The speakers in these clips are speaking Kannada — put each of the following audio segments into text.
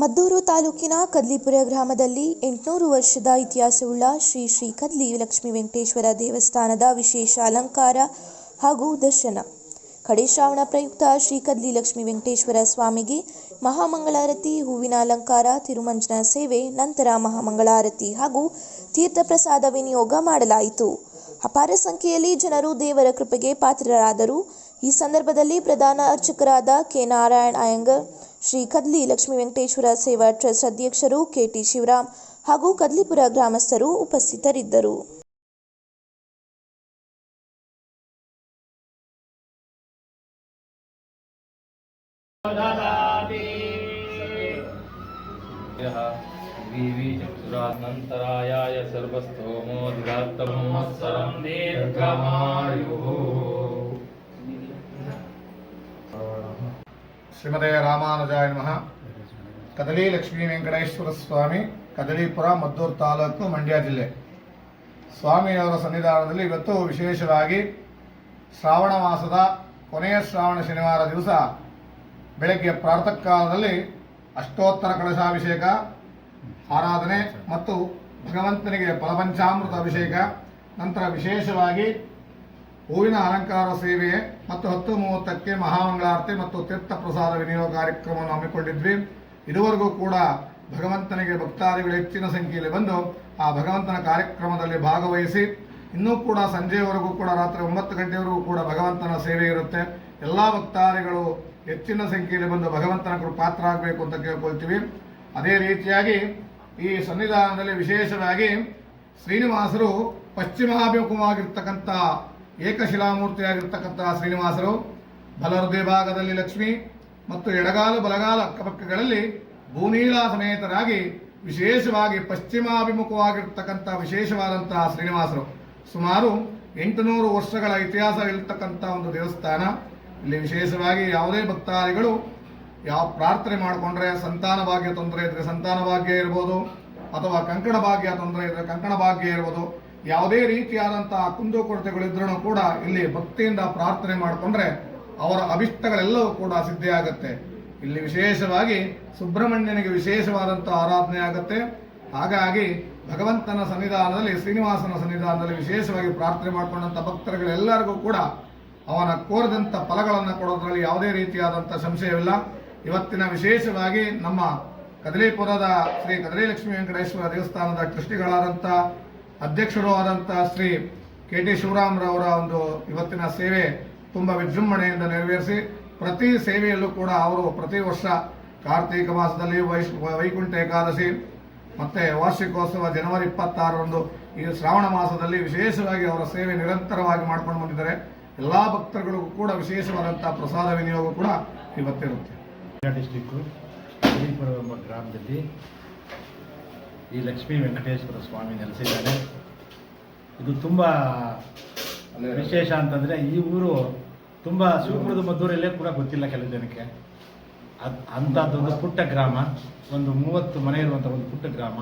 ಮದ್ದೂರು ತಾಲೂಕಿನ ಕದ್ಲಿಪುರ ಗ್ರಾಮದಲ್ಲಿ ಎಂಟುನೂರು ವರ್ಷದ ಇತಿಹಾಸವುಳ್ಳ ಶ್ರೀ ಶ್ರೀ ಕದ್ಲಿ ಲಕ್ಷ್ಮೀ ವೆಂಕಟೇಶ್ವರ ದೇವಸ್ಥಾನದ ವಿಶೇಷ ಅಲಂಕಾರ ಹಾಗೂ ದರ್ಶನ. ಕಡೆ ಶ್ರಾವಣ ಪ್ರಯುಕ್ತ ಶ್ರೀ ಕದ್ಲಿ ಲಕ್ಷ್ಮೀ ವೆಂಕಟೇಶ್ವರ ಸ್ವಾಮಿಗೆ ಮಹಾಮಂಗಳಾರತಿ, ಹೂವಿನ ಅಲಂಕಾರ, ತಿರುಮಂಜನ ಸೇವೆ, ನಂತರ ಮಹಾಮಂಗಳಾರತಿ ಹಾಗೂ ತೀರ್ಥ ಪ್ರಸಾದ ವಿನಿಯೋಗ ಮಾಡಲಾಯಿತು. ಅಪಾರ ಸಂಖ್ಯೆಯಲ್ಲಿ ಜನರು ದೇವರ ಕೃಪೆಗೆ ಪಾತ್ರರಾದರು. ಈ ಸಂದರ್ಭದಲ್ಲಿ ಪ್ರಧಾನ ಅರ್ಚಕರಾದ ಕೆ ನಾರಾಯಣ್ ಅಯ್ಯಂಗರ್ ಶ್ರೀ ಕದ್ಲಿ ಲಕ್ಷ್ಮೀ ವೆಂಕಟೇಶ್ವರ ಸೇವಾ ಟ್ರಸ್ಟ್ ಅಧ್ಯಕ್ಷರು ಕೆಟಿ ಶಿವರಾಮ್ ಹಾಗೂ ಕದ್ಲಿಪುರ ಗ್ರಾಮಸ್ಥರು ಉಪಸ್ಥಿತರಿದ್ದರು. यः ಶ್ರೀಮದೇ ರಾಮಾನುಜಾಯ ನಮಃ. ಕದಲಿ ಲಕ್ಷ್ಮೀ ವೆಂಕಟೇಶ್ವರ ಸ್ವಾಮಿ, ಕದಲಿಪುರ, ಮದ್ದೂರು ತಾಲೂಕು, ಮಂಡ್ಯ ಜಿಲ್ಲೆ. ಸ್ವಾಮಿಯವರ ಸನ್ನಿಧಾನದಲ್ಲಿ ಇವತ್ತು ವಿಶೇಷವಾಗಿ ಶ್ರಾವಣ ಮಾಸದ ಕೊನೆಯ ಶ್ರಾವಣ ಶನಿವಾರ ದಿವಸ ಬೆಳಗ್ಗೆ ಪ್ರಾತಃ ಕಾಲದಲ್ಲಿ ಅಷ್ಟೋತ್ತರ ಕಳಶಾಭಿಷೇಕ, ಆರಾಧನೆ ಮತ್ತು ಭಗವಂತನಿಗೆ ಫಲಪಂಚಾಮೃತ ಅಭಿಷೇಕ, ನಂತರ ವಿಶೇಷವಾಗಿ ಹೂವಿನ ಅಲಂಕಾರ ಸೇವೆ ಮತ್ತು ಹತ್ತು ಮೂವತ್ತಕ್ಕೆ ಮಹಾಮಂಗಳಾರತಿ ಮತ್ತು ತೀರ್ಥ ಪ್ರಸಾದ ವಿನಿಯೋಗ ಕಾರ್ಯಕ್ರಮವನ್ನು ಹಮ್ಮಿಕೊಂಡಿದ್ವಿ. ಇದುವರೆಗೂ ಕೂಡ ಭಗವಂತನಿಗೆ ಭಕ್ತಾದಿಗಳು ಹೆಚ್ಚಿನ ಸಂಖ್ಯೆಯಲ್ಲಿ ಬಂದು ಆ ಭಗವಂತನ ಕಾರ್ಯಕ್ರಮದಲ್ಲಿ ಭಾಗವಹಿಸಿ, ಇನ್ನೂ ಕೂಡ ಸಂಜೆಯವರೆಗೂ ಕೂಡ ರಾತ್ರಿ ಒಂಬತ್ತು ಗಂಟೆವರೆಗೂ ಕೂಡ ಭಗವಂತನ ಸೇವೆ ಇರುತ್ತೆ. ಎಲ್ಲ ಭಕ್ತಾದಿಗಳು ಹೆಚ್ಚಿನ ಸಂಖ್ಯೆಯಲ್ಲಿ ಬಂದು ಭಗವಂತನ ಪಾತ್ರ ಆಗಬೇಕು ಅಂತ ಕೇಳ್ಕೊಳ್ತೀವಿ. ಅದೇ ರೀತಿಯಾಗಿ ಈ ಸನ್ನಿಧಾನದಲ್ಲಿ ವಿಶೇಷವಾಗಿ ಶ್ರೀನಿವಾಸರು ಪಶ್ಚಿಮಾಭಿಮುಖವಾಗಿರ್ತಕ್ಕಂಥ ಏಕಶಿಲಾಮೂರ್ತಿಯಾಗಿರ್ತಕ್ಕಂಥ ಶ್ರೀನಿವಾಸರು, ಬಲಹೃದಯ ಭಾಗದಲ್ಲಿ ಲಕ್ಷ್ಮಿ ಮತ್ತು ಎಡಗಾಲು ಬಲಗಾಲ ಅಕ್ಕಪಕ್ಕಗಳಲ್ಲಿ ಭೂನೀಳ ಸಮೇತರಾಗಿ ವಿಶೇಷವಾಗಿ ಪಶ್ಚಿಮಾಭಿಮುಖವಾಗಿರ್ತಕ್ಕಂಥ ವಿಶೇಷವಾದಂತಹ ಶ್ರೀನಿವಾಸರು. ಸುಮಾರು ಎಂಟುನೂರು ವರ್ಷಗಳ ಇತಿಹಾಸವಿರ್ತಕ್ಕಂಥ ಒಂದು ದೇವಸ್ಥಾನ. ಇಲ್ಲಿ ವಿಶೇಷವಾಗಿ ಯಾವುದೇ ಭಕ್ತಾದಿಗಳು ಯಾವ ಪ್ರಾರ್ಥನೆ ಮಾಡಿಕೊಂಡ್ರೆ ಸಂತಾನ ಭಾಗ್ಯ ತೊಂದರೆ ಇದ್ರೆ ಸಂತಾನ ಭಾಗ್ಯ ಇರ್ಬೋದು, ಅಥವಾ ಕಂಕಣ ಭಾಗ್ಯ ತೊಂದರೆ ಇದ್ರೆ ಕಂಕಣ ಭಾಗ್ಯ ಇರ್ಬೋದು ಯಾವುದೇ ರೀತಿಯಾದಂತಹ ಕುಂದುಕೊರತೆಗಳಿದ್ರೂ ಕೂಡ ಇಲ್ಲಿ ಭಕ್ತಿಯಿಂದ ಪ್ರಾರ್ಥನೆ ಮಾಡಿಕೊಂಡ್ರೆ ಅವರ ಅಭಿಷ್ಟಗಳೆಲ್ಲವೂ ಕೂಡ ಸಿದ್ಧಿಯಾಗತ್ತೆ. ಇಲ್ಲಿ ವಿಶೇಷವಾಗಿ ಸುಬ್ರಹ್ಮಣ್ಯನಿಗೆ ವಿಶೇಷವಾದಂತಹ ಆರಾಧನೆ ಆಗುತ್ತೆ. ಹಾಗಾಗಿ ಭಗವಂತನ ಸನ್ನಿಧಾನದಲ್ಲಿ, ಶ್ರೀನಿವಾಸನ ಸನ್ನಿಧಾನದಲ್ಲಿ ವಿಶೇಷವಾಗಿ ಪ್ರಾರ್ಥನೆ ಮಾಡಿಕೊಂಡಂತ ಭಕ್ತರುಗಳೆಲ್ಲರಿಗೂ ಕೂಡ ಅವನ ಕೋರಿದಂಥ ಫಲಗಳನ್ನು ಕೊಡೋದ್ರಲ್ಲಿ ಯಾವುದೇ ರೀತಿಯಾದಂಥ ಸಂಶಯವಿಲ್ಲ. ಇವತ್ತಿನ ವಿಶೇಷವಾಗಿ ನಮ್ಮ ಕದಲೀಪುರದ ಶ್ರೀ ಕದಲಿ ಲಕ್ಷ್ಮೀ ವೆಂಕಟೇಶ್ವರ ದೇವಸ್ಥಾನದ ಟ್ರಸ್ಟಿಗಳಾದಂಥ ಅಧ್ಯಕ್ಷರು ಆದಂಥ ಶ್ರೀ ಕೆ ಟಿ ಶಿವರಾಮ್ರವರ ಒಂದು ಇವತ್ತಿನ ಸೇವೆ ತುಂಬ ವಿಜೃಂಭಣೆಯಿಂದ ನೆರವೇರಿಸಿ, ಪ್ರತಿ ಸೇವೆಯಲ್ಲೂ ಕೂಡ ಅವರು ಪ್ರತಿ ವರ್ಷ ಕಾರ್ತೀಕ ಮಾಸದಲ್ಲಿ ವೈಕುಂಠ ಏಕಾದಶಿ ಮತ್ತೆ ವಾರ್ಷಿಕೋತ್ಸವ ಜನವರಿ ಇಪ್ಪತ್ತಾರರಂದು ಈ ಶ್ರಾವಣ ಮಾಸದಲ್ಲಿ ವಿಶೇಷವಾಗಿ ಅವರ ಸೇವೆ ನಿರಂತರವಾಗಿ ಮಾಡ್ಕೊಂಡು ಬಂದಿದ್ದಾರೆ. ಎಲ್ಲಾ ಭಕ್ತರುಗಳಿಗೂ ಕೂಡ ವಿಶೇಷವಾದಂಥ ಪ್ರಸಾದ ವಿನಿಯೋಗ ಕೂಡ ಇವತ್ತಿರುತ್ತೆ. ಡಿಸ್ಟಿಕ್ಕು ಗ್ರಾಮದಲ್ಲಿ ಈ ಲಕ್ಷ್ಮೀ ವೆಂಕಟೇಶ್ವರ ಸ್ವಾಮಿ ನೆಲೆಸಿದ್ದಾರೆ. ಇದು ತುಂಬ ವಿಶೇಷ ಅಂತಂದರೆ ಈ ಊರು ತುಂಬ ಶಿವಪುರದ ಮದ್ದೂರಲ್ಲೇ ಕೂಡ ಗೊತ್ತಿಲ್ಲ ಕೆಲವು ಜನಕ್ಕೆ. ಅದು ಅಂಥದ್ದೊಂದು ಪುಟ್ಟ ಗ್ರಾಮ, ಒಂದು ಮೂವತ್ತು ಮನೆ ಇರುವಂಥ ಒಂದು ಪುಟ್ಟ ಗ್ರಾಮ.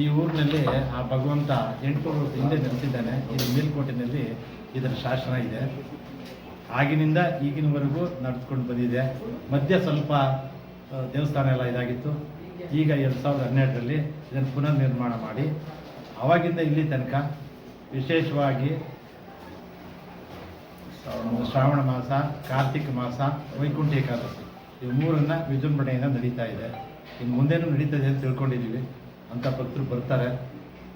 ಈ ಊರಿನಲ್ಲಿ ಆ ಭಗವಂತ ವರ್ಷ ಹಿಂದೆ ನೆಲೆಸಿದ್ದಾನೆ. ಇದು ಮೇಲ್ಕೋಟೆಯಲ್ಲಿ ಇದರ ಶಾಸನ ಇದೆ. ಆಗಿನಿಂದ ಈಗಿನವರೆಗೂ ನಡೆದುಕೊಂಡು ಬಂದಿದೆ. ಮಧ್ಯ ಸ್ವಲ್ಪ ದೇವಸ್ಥಾನ ಎಲ್ಲ ಇದಾಗಿತ್ತು. ಈಗ ಎರಡು ಸಾವಿರದ ಹನ್ನೆರಡರಲ್ಲಿ ಇದನ್ನು ಪುನರ್ ನಿರ್ಮಾಣ ಮಾಡಿ. ಆವಾಗಿಂದ ಇಲ್ಲಿ ತನಕ ವಿಶೇಷವಾಗಿ ಶ್ರಾವಣ ಮಾಸ, ಕಾರ್ತಿಕ ಮಾಸ, ವೈಕುಂಠ ಏಕಾದಶಿ ಇವು ಮೂರನ್ನ ವಿಜೃಂಭಣೆಯಿಂದ ನಡೀತಾ ಇದೆ. ಇನ್ನು ಮುಂದೇನೂ ನಡೀತದೆ ಅಂತ ತಿಳ್ಕೊಂಡಿದ್ದೀವಿ. ಅಂತ ಭಕ್ತರು ಬರ್ತಾರೆ.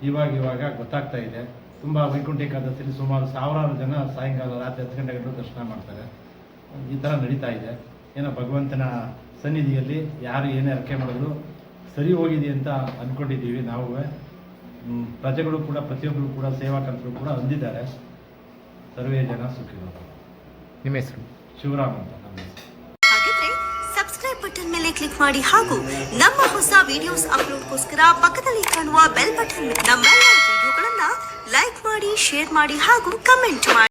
ಇವಾಗ ಇವಾಗ ಗೊತ್ತಾಗ್ತಾ ಇದೆ. ತುಂಬ ವೈಕುಂಠ ಏಕಾದಶಿಯಲ್ಲಿ ಸುಮಾರು ಸಾವಿರಾರು ಜನ ಸಾಯಂಕಾಲ ರಾತ್ರಿ ಹತ್ತು ಗಂಟೆಗಳು ದರ್ಶನ ಮಾಡ್ತಾರೆ. ಈ ಥರ ನಡೀತಾ ಇದೆ. ಏನೋ ಭಗವಂತನ ಸನ್ನಿಧಿಯಲ್ಲಿ ಯಾರು ಏನೇ ಅರ್ಕೆ ಮಾಡಿದ್ರು ಸರಿ ಹೋಗಿದೆ ಅಂತ ಅಂದ್ಕೊಂಡಿದ್ದೀವಿ ನಾವು. ಪ್ರಜೆಗಳು ಕೂಡ ಪ್ರತಿಯೊಬ್ಬರು ಕೂಡ ಸೇವಾಕರ್ತರು ಕೂಡ ಅಂದಿದ್ದಾರೆ. ಸರ್ವೇ ಜನ ಸುಖಿಗಳು ನಿಮ್ಮ ಹೆಸರು? ಶಿವರಾಮ್ ಅಂತ ನಮ್ಮ ಹೆಸರು. ಹಾಗಿದ್ರೆ ಸಬ್ಸ್ಕ್ರೈಬ್ ಬಟನ್ ಮೇಲೆ ಕ್ಲಿಕ್ ಮಾಡಿ ಹಾಗೂ ನಮ್ಮ ಹೊಸ ವಿಡಿಯೋಸ್ ಅಪ್ಲೋಡ್ಗೋಸ್ಕರ ಪಕ್ಕದಲ್ಲಿ ಕಾಣುವ ಬೆಲ್ ಬಟನ್ ನಮ್ಮ ವಿಡಿಯೋಗಳನ್ನ ಲೈಕ್ ಮಾಡಿ ಶೇರ್ ಮಾಡಿ ಹಾಗೂ ಕಮೆಂಟ್ ಮಾಡಿ.